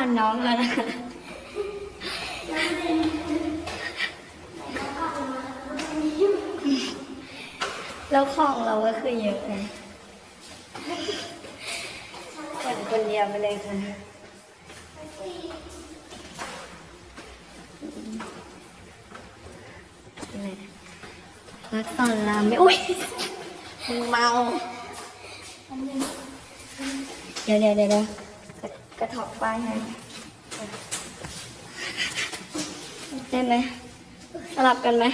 านน้องแล้วนะคะแล้วของเราก็คือเยอะไงคนคนเดียวไปเลยค่ะรักตอนราไม่อุ้ยมึงเมา เดี๋ยวเดี๋ยวเดี๋ยว กระถอกป้ายให้ได้ไหมสลับกันไหม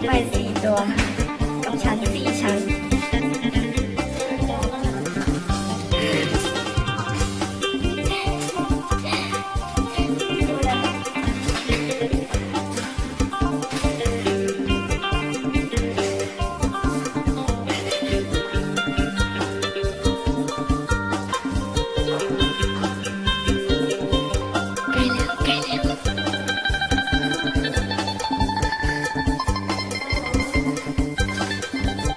ไปสี่ตัวกับชั้นสี่